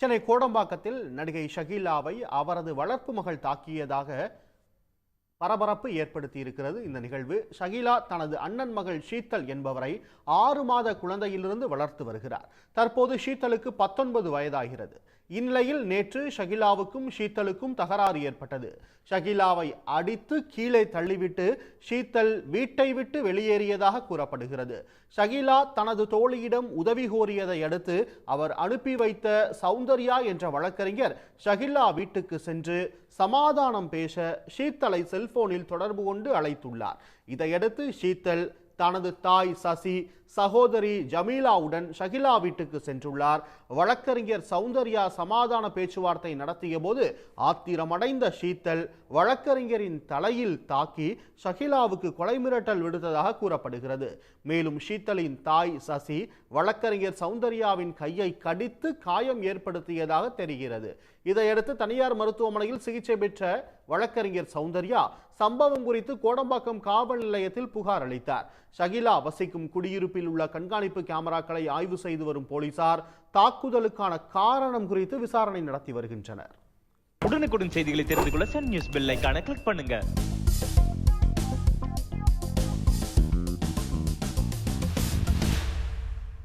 சென்னை கோடம்பாக்கத்தில் நடிகை ஷகீலாவை அவரது வளர்ப்பு மகள் தாக்கியதாக பரபரப்பு ஏற்படுத்தி இருக்கிறது இந்த நிகழ்வு ஷகீலா தனது அண்ணன் மகள் ஷீத்தல் என்பவரை ஆறு மாத குழந்தையிலிருந்து வளர்த்து வருகிறார். தற்போது ஷீத்தலுக்கு பத்தொன்பது வயதாகிறது. இந்நிலையில் நேற்று ஷகிலாவுக்கும் ஷீத்தலுக்கும் தகராறு ஏற்பட்டது. ஷகிலாவை அடித்து கீழே தள்ளிவிட்டு ஷீத்தல் வீட்டை விட்டு வெளியேறியதாக கூறப்படுகிறது. ஷகிலா தனது தோழியிடம் உதவி கோரியதை அடுத்து அவர் அனுப்பி வைத்த சௌந்தர்யா என்ற வழக்கறிஞர் ஷகிலா வீட்டுக்கு சென்று சமாதானம் பேச ஷீத்தலை செல்போனில் தொடர்பு கொண்டு அழைத்துள்ளார். இதையடுத்து ஷீத்தல் தனது தாய் சசி சகோதரி ஜமீலாவுடன் ஷகிலா வீட்டுக்கு சென்றுள்ளார். வழக்கறிஞர் சௌந்தர்யா சமாதான பேச்சுவார்த்தை நடத்திய போது ஆத்திரமடைந்த ஷீத்தல் வழக்கறிஞரின் தலையில் தாக்கி ஷகிலாவுக்கு கொலை மிரட்டல் விடுத்ததாக கூறப்படுகிறது. மேலும் ஷீத்தலின் தாய் சசி வழக்கறிஞர் சௌந்தர்யாவின் கையை கடித்து காயம் ஏற்படுத்தியதாக தெரிகிறது. இதையடுத்து தனியார் மருத்துவமனையில் சிகிச்சை பெற்ற வழக்கறிஞர் சௌந்தர்யா சம்பவம் குறித்து கோடம்பாக்கம் காவல் நிலையத்தில் புகார் அளித்தார். ஷகிலா வசிக்கும் குடியிருப்பில் உள்ள கண்காணிப்பு கேமராக்களை ஆய்வு செய்து வரும் போலீசார் தாக்குதலுக்கான காரணம் குறித்து விசாரணை நடத்தி வருகின்றனர். உடனுக்குடன் செய்திகளை தெரிந்து கொள்ள சன் நியூஸ் பெல் கிளிக் பண்ணுங்க.